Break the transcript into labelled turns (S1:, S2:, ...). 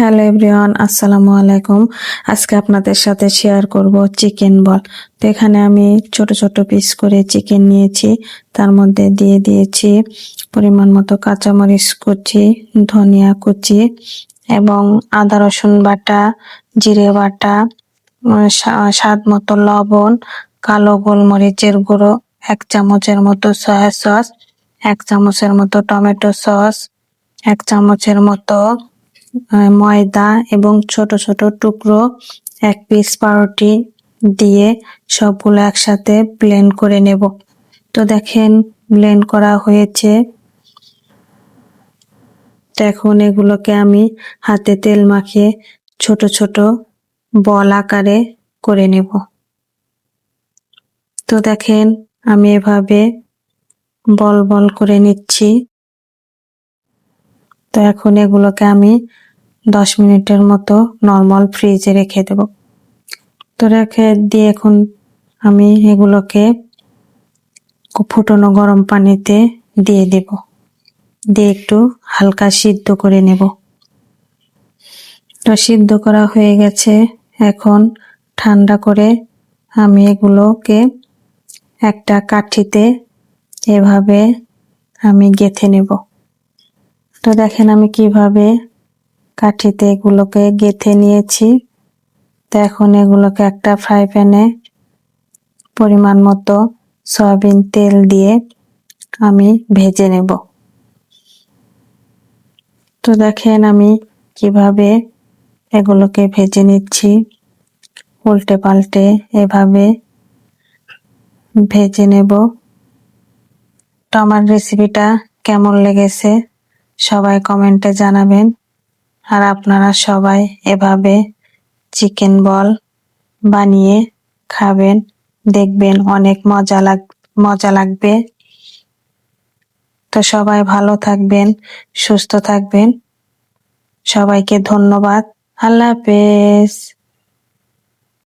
S1: Hello everyone, আসসালামু আলাইকুম। আজকে আপনাদের সাথে শেয়ার করব চিকেন বল তো এখানে আমি ছোট ছোট পিস করে চিকেন নিয়েছি। তার মধ্যে দিয়ে দিয়েছি পরিমাণ মতো কাঁচামরিচ কুচি, ধনিয়া কুচি এবং আদা, রসুন বাটা, জিরে বাটা স্বাদ মতো লবণ, কালো গোলমরিচের গুঁড়ো, এক চামচের মতো সয়া সস এক চামচের মতো টমেটো সস এক চামচের মতো ময়দা এবং ছোট ছোট টুকরো, এক পিস পাউরুটি দিয়ে সবগুলো একসাথে ব্লেন্ড করে নেব। তো দেখেন ব্লেন্ড করা হয়েছে। এখন এগুলোকে আমি হাতে তেল মাখিয়ে ছোট ছোট বল আকারে করে নেব। তো দেখেন, আমি এভাবে বল বল করে নিচ্ছি। তো এখন এগুলোকে আমি দশ মিনিটের মতো নর্মাল ফ্রিজে রেখে দেব। তো রেখে দিয়ে এখন আমি এগুলোকে ফুটনো গরম পানিতে দিয়ে দেব। দিয়ে একটু হালকা সিদ্ধ করে নেব। তো সিদ্ধ করা হয়ে গেছে। এখন ঠান্ডা করে আমি এগুলোকে একটা কাঠিতে এভাবে আমি গেথে নেব। তো দেখেন আমি কীভাবে কাঠিতে এগুলোকে গেথে নিয়েছি। তো এখন এগুলোকে একটা ফ্রাই প্যানে পরিমাণ মতো সয়াবিন তেল দিয়ে আমি ভেজে নেব। তো দেখেন আমি কীভাবে এগুলোকে ভেজে নিচ্ছি। উল্টে পাল্টে এভাবে ভেজে নেব। তো আমার রেসিপিটা কেমন লেগেছে সবাই কমেন্টে জানাবেন। আর আপনারা সবাই এভাবে চিকেন বল বানিয়ে খাবেন। দেখবেন অনেক মজা লাগ, মজা লাগবে। তো সবাই ভালো থাকবেন, সুস্থ থাকবেন। সবাইকে ধন্যবাদ। আল্লাহ হাফেজ।